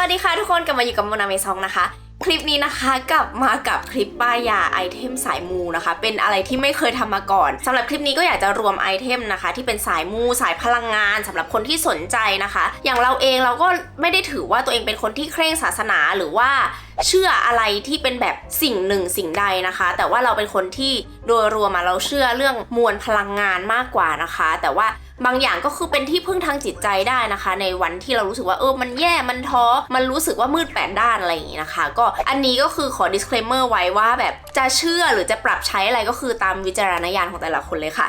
วัสดีค่ะทุกคนกลับมาอยู่กับโมนาเมซองนะคะ คลิปนี้นะคะกลับมากับคลิปป้ายยาไอเทมสายมูนะคะ เป็นอะไรที่ไม่เคยทำมาก่อนสำหรับคลิปนี้ก็อยากจะรวมไอเทมนะคะ ที่เป็นสายมูสายพลังงานสำหรับคนที่สนใจนะคะ อย่างเราเองเราก็ไม่ได้ถือว่าตัวเองเป็นคนที่เคร่งศาสนาหรือว่าเชื่ออะไรที่เป็นแบบสิ่งหนึ่งสิ่งใดนะคะ แต่ว่าเราเป็นคนที่โดยรวมอะเราเชื่อเรื่องมวลพลังงานมากกว่านะคะ แต่ว่า บางอย่างก็คือเป็นที่พึ่งทางจิตใจได้นะคะ ในวันที่เรารู้สึกว่าเออมันแย่มันท้อมันรู้สึกว่ามืดแปดด้านอะไรอย่างนี้นะคะ ก็อันนี้ก็คือขอ disclaimer ไว้ว่าแบบจะเชื่อหรือจะปรับใช้อะไรก็คือตามวิจารณญาณของแต่ละคนเลยค่ะ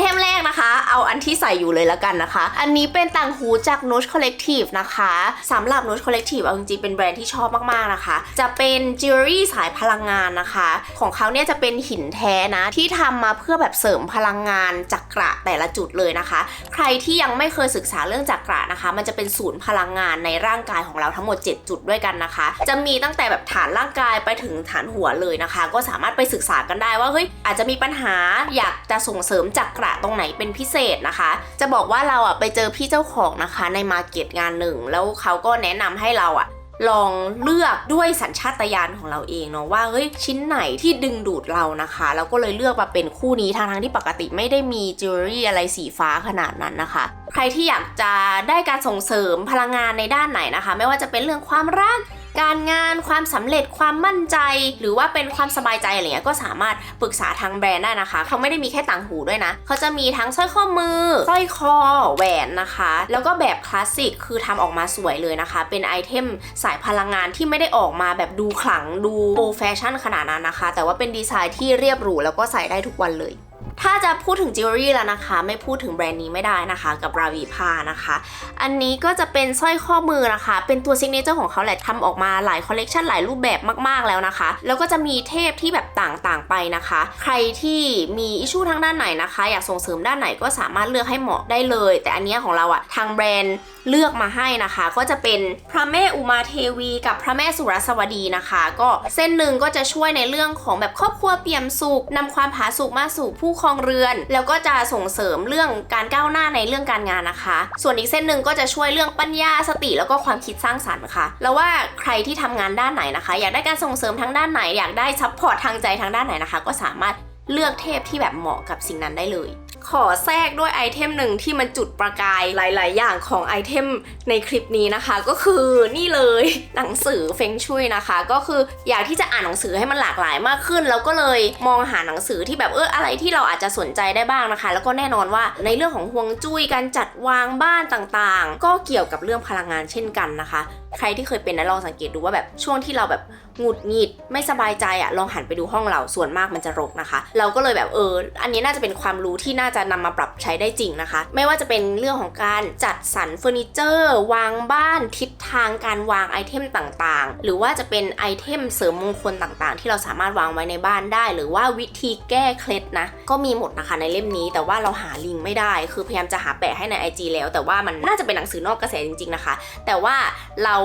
เทมแรกนะคะ เอาอันที่ใส่อยู่เลยแล้วกันนะคะ อันนี้เป็นต่างหูจาก n o t e Collective นะคะสำหรับ n o t e Collective เอาจริงๆเป็นแบรนด์ที่ชอบมากๆนะคะ จะเป็นจิวเวลรี่สายพลังงานนะคะ ของเขาเนี่ยจะเป็นหินแท้นะ ที่ทำมาเพื่อแบบเสริมพลังงานจักระแต่ละจุดเลยนะคะ ใครที่ยังไม่เคยศึกษาเรื่องจักระนะคะ มันจะเป็นศูนย์พลังงานในร่างกายของเราทั้งหมด 7 จุดด้วยกันนะคะ จะมีตั้งแต่แบบฐานร่างกายไปถึงฐานหัวเลยนะคะ ก็สามารถไปศึกษากันได้ว่าเฮ้ยอาจจะมีปัญหาอยากจะส่งเสริมจักระตรงไหนเป็นพิเศษนะคะ จะบอกว่าเราอะไปเจอพี่เจ้าของนะคะในมาเก็ตงานหนึ่ง แล้วเขาก็แนะนำให้เราอะลองเลือกด้วยสัญชาตญาณของเราเองเนาะว่าเฮ้ยชิ้นไหนที่ดึงดูดเรานะคะเราก็เลยเลือกมาเป็นคู่นี้ทางทั้งที่ปกติไม่ได้มีจิวเวลรี่อะไรสีฟ้าขนาดนั้นนะคะ ใครที่อยากจะได้การส่งเสริมพลังงานในด้านไหนนะคะ ไม่ว่าจะเป็นเรื่องความรัก การงานความสำเร็จความมั่นใจ หรือว่าเป็นความสบายใจอะไรเงี้ยก็สามารถปรึกษาทางแบรนด์ได้นะคะ เขาไม่ได้มีแค่ต่างหูด้วยนะเขาจะมีทั้งสร้อยข้อมือสร้อยคอแหวนนะคะ แล้วก็แบบคลาสสิกคือทำออกมาสวยเลยนะคะ เป็นไอเทมสายพลังงานที่ไม่ได้ออกมาแบบดูขลังดูโอแฟชั่นขนาดนั้นนะคะ แต่ว่าเป็นดีไซน์ที่เรียบหรูแล้วก็ใส่ได้ทุกวันเลย ถ้าจะพูดถึงจิวเวลรี่แล้วนะคะ ไม่พูดถึงแบรนด์นี้ไม่ได้นะคะ กับราวีพานะคะ อันนี้ก็จะเป็นสร้อยข้อมือนะคะ เป็นตัวซิกเนเจอร์ของเขาแหละทำออกมาหลายคอลเลกชันหลายรูปแบบมากๆแล้วนะคะ แล้วก็จะมีเทพที่แบบต่างๆไปนะคะ ใครที่มีอิชชูทางด้านไหนนะคะ อยากส่งเสริมด้านไหนก็สามารถเลือกให้เหมาะได้เลย แต่อันนี้ของเราอะทางแบรนด์เลือกมาให้นะคะ ก็จะเป็นพระแม่อุมาเทวีกับพระแม่สุรสวดีนะคะ ก็เส้นหนึ่งก็จะช่วยในเรื่องของแบบครอบครัวเปี่ยมสุขนำความผาสุกมาสู่ผู้ครองเรือน แล้วก็จะส่งเสริมเรื่องการก้าวหน้าในเรื่องการงานนะคะ ส่วนอีกเส้นหนึ่งก็จะช่วยเรื่องปัญญาสติแล้วก็ความคิดสร้างสรรค์ค่ะ แล้วว่าใครที่ทำงานด้านไหนนะคะ อยากได้การส่งเสริมทางด้านไหน อยากได้ซัพพอร์ตทางใจทางด้านไหนนะคะ ก็สามารถเลือกเทพที่แบบเหมาะกับสิ่งนั้นได้เลย ขอแทรกด้วยไอเทมหนึ่งที่มันจุดประกายหลาย ๆ อย่างของไอเทมในคลิปนี้นะคะ ก็คือนี่เลยหนังสือเฟงชุยนะคะ ก็คืออยากที่จะอ่านหนังสือให้มันหลากหลายมากขึ้น แล้วก็เลยมองหาหนังสือที่แบบเอออะไรที่เราอาจจะสนใจได้บ้างนะคะ แล้วก็แน่นอนว่าในเรื่องของฮวงจุ้ยการจัดวางบ้านต่าง ๆ ก็เกี่ยวกับเรื่องพลังงานเช่นกันนะคะ ใครที่เคยเป็นนะลองสังเกตดูว่าแบบช่วงที่เราแบบหงุดหงิดไม่สบายใจอะลองหันไปดูห้องเราส่วนมากมันจะรกนะคะ เราก็เลยแบบเออ อันนี้น่าจะเป็นความรู้ที่น่าจะนำมาปรับใช้ได้จริงนะคะ ไม่ว่าจะเป็นเรื่องของการจัดสรรเฟอร์นิเจอร์ วางบ้านทิศทางการวางไอเทมต่างๆ หรือว่าจะเป็นไอเทมเสริมมงคลต่างๆ ที่เราสามารถวางไว้ในบ้านได้ หรือว่าวิธีแก้เคล็ดนะก็มีหมดนะคะในเล่มนี้ แต่ว่าเราหาลิงก์ไม่ได้ คือพยายามจะหาแปะให้ใน IG แล้ว แต่ว่ามันน่าจะเป็นหนังสือนอกกระแสจริง ๆนะคะ แต่ว่าเรา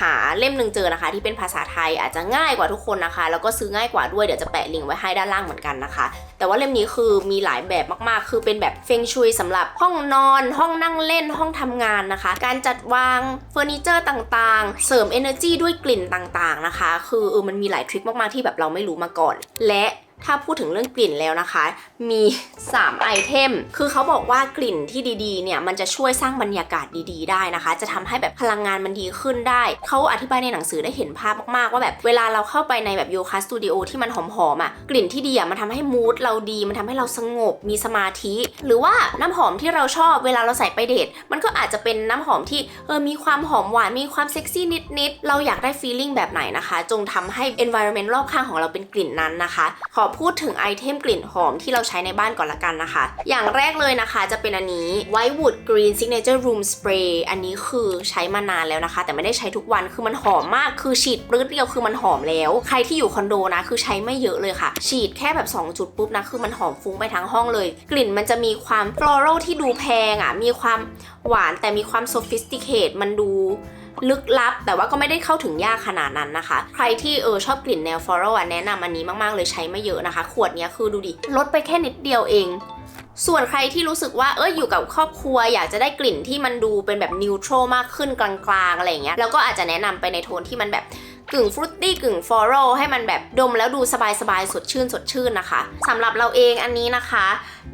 หาเล่มหนึ่งเจอนะคะ ที่เป็นภาษาไทยอาจจะง่ายกว่าทุกคนนะคะ แล้วก็ซื้อง่ายกว่าด้วยเดี๋ยวจะแปะลิงก์ไว้ให้ด้านล่างเหมือนกันนะคะ แต่ว่าเล่มนี้คือมีหลายแบบมากๆ คือเป็นแบบเฟงชุยสำหรับห้องนอน ห้องนั่งเล่นห้องทำงานนะคะ การจัดวางเฟอร์นิเจอร์ต่างๆ เสริม energy ด้วยกลิ่นต่างๆนะคะ คือเออมันมีหลายทริคมากๆที่แบบเราไม่รู้มาก่อน และถ้าพูดถึงเรื่องกลิ่นแล้วนะคะ มี 3 ไอเทม คือเขาบอกว่ากลิ่นที่ดีๆ เนี่ย มันจะช่วยสร้างบรรยากาศดีๆ ได้นะคะ จะทำให้แบบพลังงานมันดีขึ้นได้ เขาอธิบายในหนังสือได้เห็นภาพมากๆ ว่าแบบเวลาเราเข้าไปในแบบโยคะสตูดิโอที่มันหอมๆอะ กลิ่นที่ดีอะ มันทำให้มูดเราดี มันทำให้เราสงบ มีสมาธิ หรือว่าน้ำหอมที่เราชอบ เวลาเราใส่ไปเดท มันก็อาจจะเป็นน้ำหอมที่เออ มีความหอมหวาน มีความเซ็กซี่นิดๆ เราอยากได้ฟีลลิ่งแบบไหนนะคะ จงทำให้ environment รอบข้างของเราเป็นกลิ่นนั้นนะคะ ขอพูดถึงไอเทมกลิ่นหอมที่เราใช้ในบ้านก่อนละกันนะคะ อย่างแรกเลยนะคะจะเป็นอันนี้ Whitewood Green Signature Room Spray อันนี้คือใช้มานานแล้วนะคะ แต่ไม่ได้ใช้ทุกวันคือมันหอมมากคือฉีดปื้ดเดียวคือมันหอมแล้ว ใครที่อยู่คอนโดนะคือใช้ไม่เยอะเลยค่ะ ฉีดแค่แบบ 2 จุดปุ๊บนะคือมันหอมฟุ้งไปทั้งห้องเลย กลิ่นมันจะมีความ floral ที่ดูแพงอะมีความหวานแต่มีความ sophisticate มันดู ลึกลับ แต่ว่าก็ไม่ได้เข้าถึงยากขนาดนั้นนะคะ ใครที่เออชอบกลิ่นแนวฟลอรัลอะแนะนำอันนี้มากๆเลยใช้ไม่เยอะนะคะ ขวดนี้คือดูดิลดไปแค่นิดเดียวเองส่วนใครที่รู้สึกว่าเอออยู่กับครอบครัว อยากจะได้กลิ่นที่มันดูเป็นแบบนิวโตรมากขึ้นกลางๆอะไรเงี้ยแล้วก็อาจจะแนะนำไปในโทนที่มันแบบ กึ่งฟรุตตี้กึ่งฟลอรัลให้มันแบบดมแล้วดูสบายๆสดชื่นสดชื่นนะคะสำหรับเราเองอันนี้นะคะ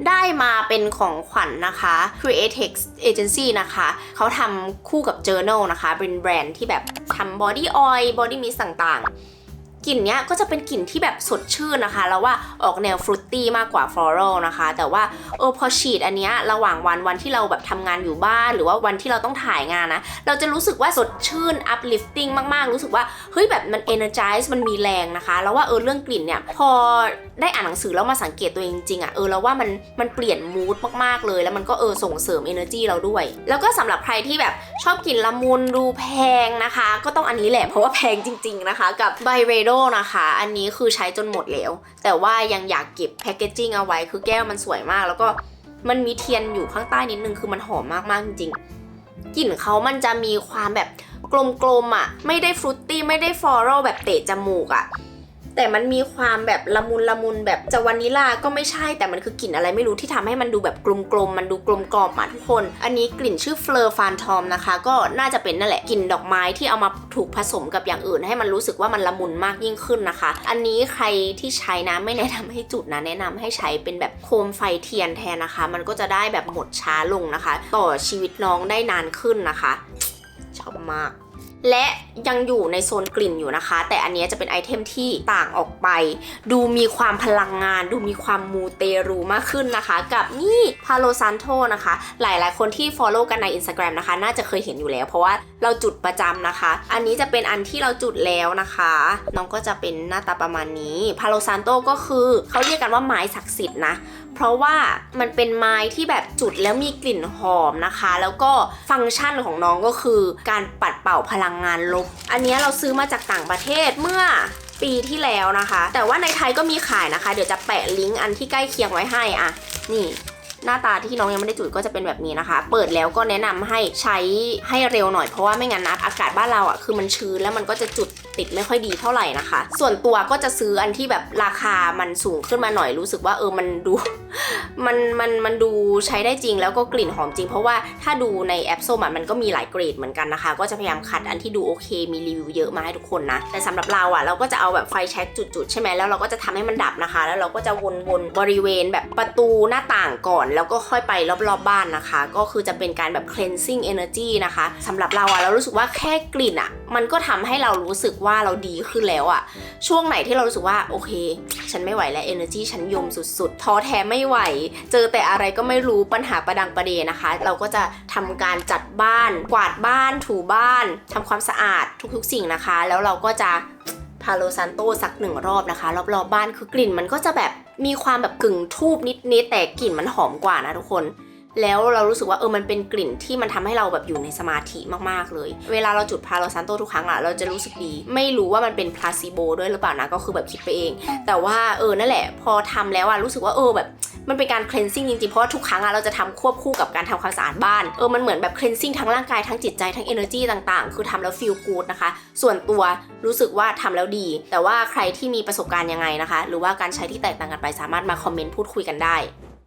ได้มาเป็นของขวัญนะคะ Createx Agency นะคะ เขาทำคู่กับ Journal นะคะเป็นแบรนด์ที่แบบทำ body oil body mist ต่างๆ กลิ่นเนี้ยก็จะเป็นกลิ่นที่แบบสดชื่นนะคะ แล้วว่าออกแนวฟรุตตี้มากกว่าฟลอรัลนะคะ แต่ว่าเออพอฉีดอันเนี้ยระหว่างวันวันที่เราแบบทำงานอยู่บ้าน หรือว่าวันที่เราต้องถ่ายงานนะ เราจะรู้สึกว่าสดชื่น uplifting มากๆ รู้สึกว่าเฮ้ยแบบมัน energize มันมีแรงนะคะ แล้วว่าเออเรื่องกลิ่นเนี่ยพอ ได้อ่านหนังสือแล้วมาสังเกตตัวเองจริงๆอะ่ะเออแล้วว่ามันมันเปลี่ยนมูดมากๆเลย แล้วมันก็เออส่งเสริม energy เราด้วย แล้วก็สำหรับใครที่แบบชอบกลิ่นละมุนดูแพงนะคะ ก็ต้องอันนี้แหละเพราะว่าแพงจริง ๆนะคะ กับ b y r e d o นะคะ อันนี้คือใช้จนหมดแล้ว แต่ว่ายังอยากเก็บแพคเกจจิ้งเอาไว้คือแก้วมันสวยมาก แล้วก็มันมีเทียนอยู่ข้างใต้นิดนึงคือมันหอมมากๆจริงๆกลิ่นเขามันจะมีความแบบกลมๆอะ ไม่ได้ฟรุตตี้ไม่ได้ฟลอรัลแบบเตะจมูกอะ แต่มันมีความแบบละมุนละมุนแบบจะวานิลาก็ไม่ใช่แต่มันคือกลิ่นอะไรไม่รู้ที่ทำให้มันดูแบบกลมๆมันดูกลมกล่อมอะทุกคน อันนี้กลิ่นชื่อเฟลอร์ฟานทอมนะคะ ก็น่าจะเป็นนั่นแหละกลิ่นดอกไม้ที่เอามาถูกผสมกับอย่างอื่น ให้มันรู้สึกว่ามันละมุนมากยิ่งขึ้นนะคะ อันนี้ใครที่ใช้นะไม่แนะนำให้จุดนะแนะนำให้ใช้เป็นแบบโคมไฟเทียนแทนนะคะ มันก็จะได้แบบหมดช้าลงนะคะ ต่อชีวิตน้องได้นานขึ้นนะคะชอบมาก และ ยังอยู่ในโซนกลิ่นอยู่นะคะ แต่อันนี้จะเป็นไอเทมที่ต่างออกไป ดูมีความพลังงาน ดูมีความมูเตรูมากขึ้นนะคะ กับนี่พาโลซันโตนะคะ หลายๆ คนที่ follow กันใน Instagram นะคะ น่าจะเคยเห็นอยู่แล้ว เพราะว่าเราจุดประจำนะคะ อันนี้จะเป็นอันที่เราจุดแล้วนะคะ น้องก็จะเป็นหน้าตาประมาณนี้พาโลซันโตก็คือเขาเรียกกันว่าไม้ศักดิ์สิทธิ์นะเพราะว่ามันเป็นไม้ที่แบบจุดแล้วมีกลิ่นหอมนะคะ แล้วก็ฟังก์ชันของน้องก็คือการปัดเป่าพลังงานลบอันนี้เราซื้อมาจากต่างประเทศเมื่อปีที่แล้วนะคะ แต่ว่าในไทยก็มีขายนะคะ เดี๋ยวจะแปะลิงก์อันที่ใกล้เคียงไว้ให้อะ นี่ หน้าตาที่น้องยังไม่ได้จุดก็จะเป็นแบบนี้นะคะ เปิดแล้วก็แนะนำให้ใช้ให้เร็วหน่อยเพราะว่าไม่งั้นนะอากาศบ้านเราอะคือมันชื้นแล้วมันก็จะจุดติดไม่ค่อยดีเท่าไหร่นะคะ ส่วนตัวก็จะซื้ออันที่แบบราคามันสูงขึ้นมาหน่อยรู้สึกว่าเออมันดูมันมันมันดูใช้ได้จริงแล้วก็กลิ่นหอมจริง เพราะว่าถ้าดูในแอปโซมอะมันก็มีหลายเกรดเหมือนกันนะคะ ก็จะพยายามคัดอันที่ดูโอเค มีรีวิวเยอะมาให้ทุกคนนะ แต่สำหรับเราอะเราก็จะเอาแบบไฟแช็กจุดๆใช่ไหมแล้วเราก็จะทำให้มันดับนะคะ แล้วเราก็จะวนๆบริเวณแบบประตูหน้าต่างก่อนแล้วก็ค่อยไปรอบๆบ้านนะคะ ก็คือจะเป็นการแบบ cleansing energy นะคะสำหรับเราอะเรารู้สึกว่าแค่กลิ่นอะมันก็ทำให้เรารู้สึกว่าเราดีขึ้นแล้วอะช่วงไหนที่เรารู้สึกว่าโอเค ฉันไม่ไหวแล้ว energy ฉันยมสุดๆท้อแท้ไม่ไหว เจอแต่อะไรก็ไม่รู้ปัญหาประดังประเดนะคะ เราก็จะทำการจัดบ้าน กวาดบ้านถูบ้านทำความสะอาดทุกๆ สิ่งนะคะ แล้วเราก็จะาโลซันโตสักหนึ่งรอบนะคะ รอบๆบ้านคือกลิ่นมันก็จะแบบมีความแบบกึ่งทูบนิดๆแต่กลิ่นมันหอมกว่านะทุกคน แล้วเรารู้สึกว่าเออมันเป็นกลิ่นที่มันทำให้เราแบบอยู่ในสมาธิมากๆเลย เวลาเราจุดพาโลซันโตทุกครั้งอะเราจะรู้สึกดี ไม่รู้ว่ามันเป็นพลาซิโบด้วยหรือเปล่านะก็คือแบบคิดไปเอง แต่ว่าเออนั่นแหละ พอทำแล้วอะรู้สึกว่าเออแบบมันเป็นการ cleansing จริงๆ เพราะว่าทุกครั้งอะเราจะทำควบคู่กับการทำความสะอาดบ้าน เออ มันเหมือนแบบ cleansing ทั้งร่างกาย ทั้งจิตใจ ทั้ง energy ต่างๆ คือทำแล้ว feel good นะคะ ส่วนตัวรู้สึกว่าทำแล้วดี แต่ว่าใครที่มีประสบการณ์ยังไงนะคะ หรือว่าการใช้ที่แตกต่างกันไปสามารถมาคอมเมนต์พูดคุยกันได้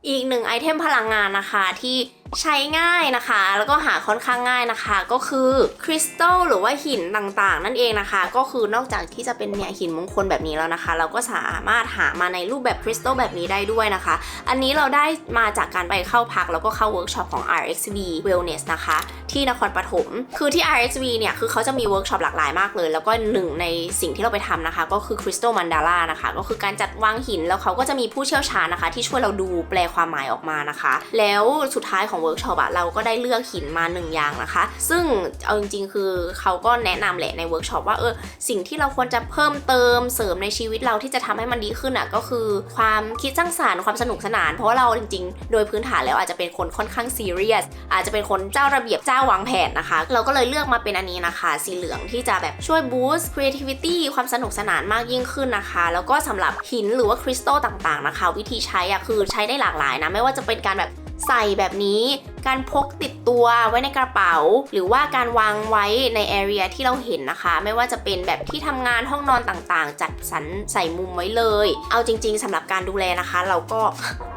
อีกหนึ่งไอเทมพลังงานนะคะที่ ใช้ง่ายนะคะ แล้วก็หาค่อนข้างง่ายนะคะ ก็คือคริสตัลหรือว่าหินต่างๆ นั่นเองนะคะ ก็คือนอกจากที่จะเป็นเนี่ยหินมงคลแบบนี้แล้วนะคะ เราก็สามารถหามาในรูปแบบคริสตัลแบบนี้ได้ด้วยนะคะ อันนี้เราได้มาจากการไปเข้าพักแล้วก็เข้าเวิร์กช็อปของ RXV Wellness นะคะ ที่นครปฐมคือที่ RXV เนี่ยคือเขาจะมีเวิร์กช็อปหลากหลายมากเลย แล้วก็หนึ่งในสิ่งที่เราไปทำนะคะ ก็คือคริสตัลมันดาร่านะคะ ก็คือการจัดวางหินแล้วเขาก็จะมีผู้เชี่ยวชาญนะคะ ที่ช่วยเราดูแปลความหมายออกมานะคะ แล้วสุดท้ายของเวิร์กช็อปอะเราก็ได้เลือกหินมาหนึ่งอย่างนะคะ ซึ่งเอาจริงๆ คือเขาก็แนะนำแหละในเวิร์กช็อปว่าเออสิ่งที่เราควรจะเพิ่มเติมเสริมในชีวิตเราที่จะทำให้มันดีขึ้นอะก็คือความคิดสร้างสรรค์ความสนุกสนาน เพราะว่าเราจริงๆ โดยพื้นฐานแล้วอาจจะเป็นคนค่อนข้างซีเรียสอาจจะเป็นคนเจ้าระเบียบเจ้าวางแผนนะคะ เราก็เลยเลือกมาเป็นอันนี้นะคะ สีเหลืองที่จะแบบช่วยบูสต์ creativity ความสนุกสนานมากยิ่งขึ้นนะคะ แล้วก็สำหรับหินหรือว่าคริสตัลต่างๆนะคะ วิธีใช้อะคือใช้ได้หลากหลายนะไม่ว่าจะเป็นการแบบ ใส่แบบนี้ การพกติดตัวไว้ในกระเป๋า หรือว่าการวางไว้ในแอเรียที่เราเห็นนะคะ ไม่ว่าจะเป็นแบบที่ทำงานห้องนอนต่างๆ จัดสรรใส่มุมไว้เลย เอาจริง ๆสำหรับการดูแลนะคะ เราก็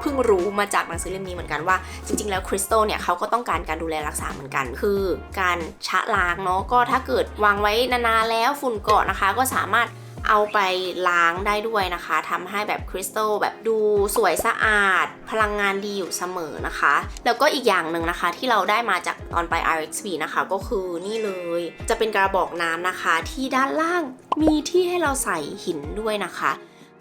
เพิ่งรู้มาจากหนังสือเล่มนี้เหมือนกันว่าจริง ๆ แล้วคริสตัลเนี่ยเขาก็ต้องการการดูแลรักษาเหมือนกัน คือการชะล้างเนาะก็ถ้าเกิดวางไว้นานๆแล้วฝุ่นเกาะนะคะ ก็สามารถ เอาไปล้างได้ด้วยนะคะทำให้แบบคริสตัลแบบดูสวยสะอาด พลังงานดีอยู่เสมอนะคะ แล้วก็อีกอย่างหนึ่งนะคะที่เราได้มาจากตอนไป RXV นะคะก็คือนี่เลย จะเป็นกระบอกน้ำนะคะที่ด้านล่างมีที่ให้เราใส่หินด้วยนะคะ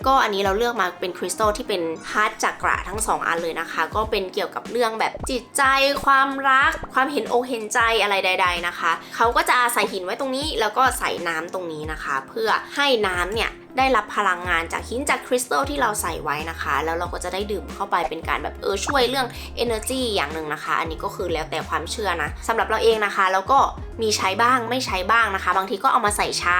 ก็อันนี้เราเลือกมาเป็นคริสตัลที่เป็นฮาร์ดจักระทั้ง 2 อันเลยนะคะ ก็เป็นเกี่ยวกับเรื่องแบบจิตใจ ความรัก ความเห็นอกเห็นใจอะไรใด ๆนะคะ เขาก็จะอาศัยหินไว้ตรงนี้แล้วก็ใส่น้ำตรงนี้นะคะ เพื่อให้น้ำเนี่ย ได้รับพลังงานจากหินจากคริสตัลที่เราใส่ไว้นะคะ แล้วเราก็จะได้ดื่มเข้าไปเป็นการแบบเออช่วยเรื่อง energy อย่างหนึ่งนะคะ อันนี้ก็คือแล้วแต่ความเชื่อนะสำหรับเราเองนะคะ แล้วก็มีใช้บ้างไม่ใช้บ้างนะคะ บางทีก็เอามาใส่ชา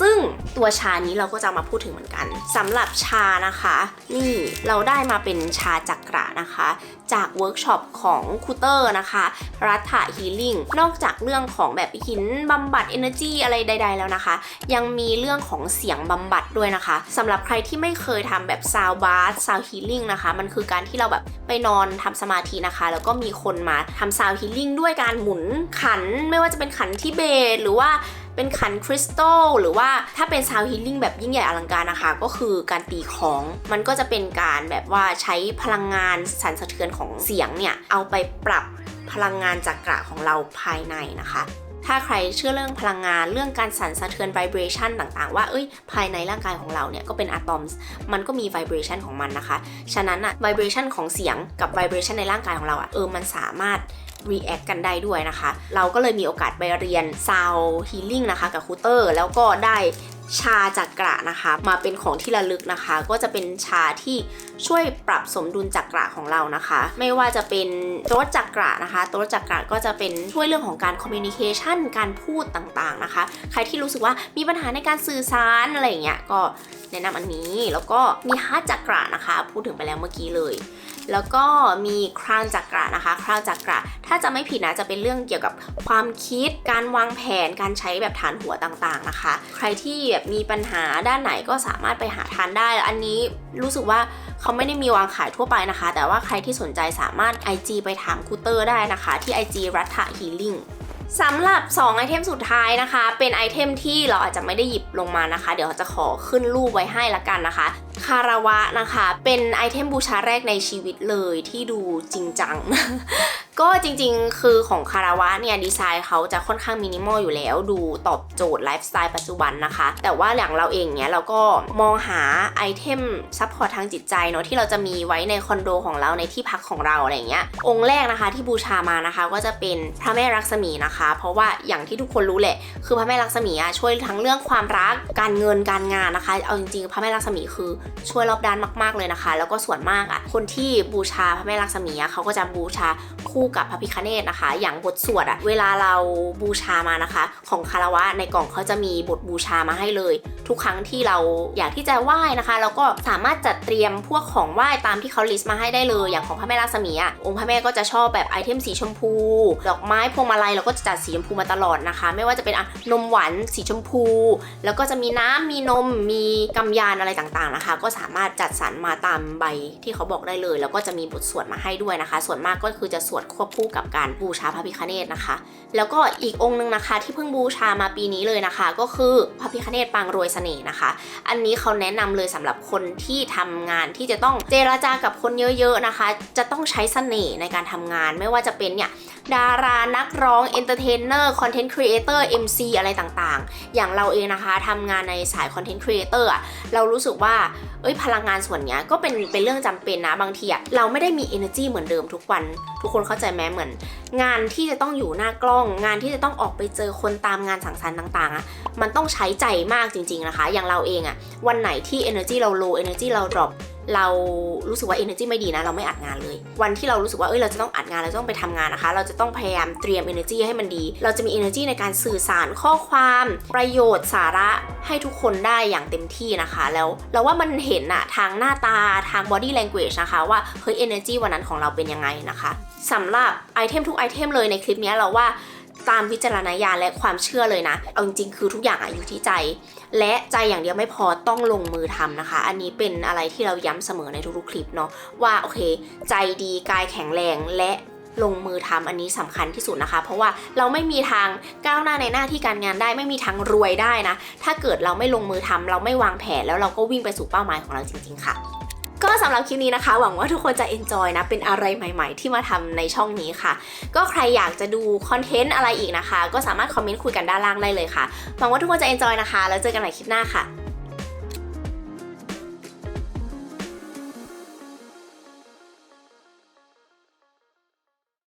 ซึ่งตัวชานี้เราก็จะมาพูดถึงเหมือนกันสำหรับชานะคะ นี่เราได้มาเป็นชาจักระนะคะ จากเวิร์กช็อปของคูเตอร์นะคะรัฐะฮีลิ่งนอกจากเรื่องของแบบหินบำบัด Energy อะไรใด ๆ แล้วนะคะ ยังมีเรื่องของเสียงบำบัดด้วยนะคะสำหรับใครที่ไม่เคยทำแบบซาวบาร์ซาวฮีลิ่งนะคะ มันคือการที่เราแบบไปนอนทำสมาธินะคะ แล้วก็มีคนมาทำซาวฮีลิ่งด้วยการหมุนขัน ไม่ว่าจะเป็นขันทิเบตหรือว่า เป็นขันคริสตัลหรือว่าถ้าเป็นซาวฮีลิ่งแบบยิ่งใหญ่อลังการนะคะ ก็คือการตีของมันก็จะเป็นการแบบว่าใช้พลังงานสั่นสะเทือนของเสียงเนี่ยเอาไปปรับพลังงานจักระของเราภายในนะคะถ้าใครเชื่อเรื่องพลังงานเรื่องการสั่นสะเทือน vibration ต่างๆ ว่าเอ้ยภายในร่างกายของเราเนี่ยก็เป็นอะตอมมันก็มี vibration ของมันนะคะ ฉะนั้นอะ vibration ของเสียงกับ vibration ในร่างกายของเราอะเออมันสามารถ react กันได้ด้วยนะคะ เราก็เลยมีโอกาสไปเรียน sound healing นะคะกับคูเตอร์ แล้วก็ได้ชาจักระนะคะ มาเป็นของที่ระลึกนะคะ ก็จะเป็นชาที่ช่วยปรับสมดุลจักระของเรานะคะ ไม่ว่าจะเป็นโต๊ะจักระนะคะ โต๊ะจักระก็จะเป็นช่วยเรื่องของการ communication การพูดต่างๆนะคะ ใครที่รู้สึกว่ามีปัญหาในการสื่อสารอะไรอย่างเงี้ยก็แนะนำอันนี้แล้วก็มีฮาร์ดจักระนะคะ พูดถึงไปแล้วเมื่อกี้เลย แล้วก็มีคราวจักระนะคะคราวจักระถ้าจะไม่ผิดนะจะเป็นเรื่องเกี่ยวกับความคิด การวางแผนการใช้แบบฐานหัวต่างๆนะคะ ใครที่แบบมีปัญหาด้านไหนก็สามารถไปหาทานได้อันนี้รู้สึกว่าเขาไม่ได้มีวางขายทั่วไปนะคะ แต่ว่าใครที่สนใจสามารถ IG ไปถามคูเตอร์ได้นะคะ ที่ IG รัฐะฮีลิ่ง สำหรับ 2 ไอเทมสุดท้ายนะคะ เป็นไอเทมที่เราอาจจะไม่ได้หยิบลงมานะคะ เดี๋ยวจะขอขึ้นรูปไว้ให้ละกันนะคะ คาราวะนะคะ เป็นไอเทมบูชาแรกในชีวิตเลยที่ดูจริงจัง ก็จริงๆ คือของคาราวะเนี่ยดีไซน์เขาจะค่อนข้างมินิมอลอยู่แล้ว ดูตอบโจทย์ไลฟ์สไตล์ปัจจุบันนะคะ แต่ว่าอย่างเราเองเนี่ยเราก็มองหาไอเทมซัพพอร์ตทางจิตใจเนาะที่เราจะมีไว้ในคอนโดของเราในที่พักของเราอะไรอย่างเงี้ยองค์แรกนะคะที่บูชามานะคะก็จะเป็นพระแม่ลักษมีนะคะ เพราะว่าอย่างที่ทุกคนรู้แหละ คือพระแม่ลักษมีอะช่วยทั้งเรื่องความรักการเงินการงานนะคะ เอาจริงๆ พระแม่ลักษมีคือช่วยรอบด้านมากๆเลยนะคะ แล้วก็ส่วนมากอะคนที่บูชาพระแม่ลักษมีอะเขาก็จะบูชาคู่กับพระพิคเนตนะคะ อย่างบทสวดอะเวลาเราบูชามานะคะ ของคารวะในกล่องเขาจะมีบทบูชามาให้เลย ทุกครั้งที่เราอยากที่จะไหว้นะคะเราก็สามารถจัดเตรียมพวกของไหว้ตามที่เขาลิสต์มาให้ได้เลย อย่างของพระแม่ลักษมีอะองค์พระแม่ก็จะชอบแบบไอเทมสีชมพู ดอกไม้พวงมาลัยเราก็จะจัดสีชมพูมาตลอดนะคะ ไม่ว่าจะเป็นอะนมหวานสีชมพู แล้วก็จะมีน้ำมีนมมีกำยานอะไรต่างๆนะคะ ก็สามารถจัดสรรมาตามใบที่เขาบอกได้เลย แล้วก็จะมีบทสวดมาให้ด้วยนะคะ ส่วนมากก็คือจะสวดควบคู่กับการบูชาพระพิคเนศนะคะ แล้วก็อีกองค์หนึงนะคะที่เพิ่งบูชามาปีนี้เลยนะคะ ก็คือพระพิคเนศปางรวยเสน่ห์นะคะ อันนี้เขาแนะนำเลยสำหรับคนที่ทำงานที่จะต้องเจราจากับคนเยอะๆนะคะ จะต้องใช้เสน่ห์ในการทำงานไม่ว่าจะเป็นเนี่ยดารานักร้องเอนเตอร์เทนเนอร์คอนเทนต์ครีเอเตอร์ MC อะไรต่างๆ อย่างเราเองนะคะทำงานในสายคอนเทนต์ครีเอเตอร์เรารู้สึกว่าเอ้ยพลังงานส่วนนี้ก็เป็นเป็นเรื่องจำเป็นนะบางทีอะเราไม่ได้มี energy เหมือนเดิมทุกวัน ทุกคนเข้าใจไหมเหมือน งานที่จะต้องอยู่หน้ากล้อง งานที่จะต้องออกไปเจอคนตามงานสังสรรค์ต่างๆอะมันต้องใช้ใจมากจริง ๆนะคะ อย่างเราเองอะวันไหนที่ energy เรา low energy เรา drop เรารู้สึกว่า energy ไม่ดีนะ เราไม่อัดงานเลย วันที่เรารู้สึกว่าเอ้ยเราจะต้องอัดงานเราต้องไปทำงานนะคะ เราจะต้องพยายามเตรียม energy ให้มันดี เราจะมี energy ในการสื่อสารข้อความ ประโยชน์สาระให้ทุกคนได้อย่างเต็มที่นะคะ แล้วเราว่ามันเห็นอะทางหน้าตาทาง body language นะคะ ว่าเฮ้ย energy วันนั้นของเราเป็นยังไงนะคะสำหรับไอเทมทุกไอเทมเลยในคลิปนี้เราว่า ตามวิจารณญาณและความเชื่อเลยนะ เอาจริงๆ คือทุกอย่างอะอยู่ที่ใจ และใจอย่างเดียวไม่พอต้องลงมือทำนะคะ อันนี้เป็นอะไรที่เราย้ำเสมอในทุกๆคลิปเนาะว่าโอเค ใจดีกายแข็งแรงและลงมือทำอันนี้สำคัญที่สุดนะคะ เพราะว่าเราไม่มีทางก้าวหน้าในหน้าที่การงานได้ไม่มีทางรวยได้นะ ถ้าเกิดเราไม่ลงมือทำเราไม่วางแผนแล้วเราก็วิ่งไปสู่เป้าหมายของเราจริง ๆ ค่ะ ก็สำหรับคลิปนี้นะคะ หวังว่าทุกคนจะ enjoy นะ เป็นอะไรใหม่ ๆ ที่มาทำในช่องนี้ค่ะ ก็ใครอยากจะดูคอนเทนต์อะไรอีกนะคะ ก็สามารถคอมเมนต์คุยกันด้านล่างได้เลยค่ะ หวังว่าทุกคนจะ enjoy นะคะ แล้วเจอกันใหม่คลิปหน้าค่ะ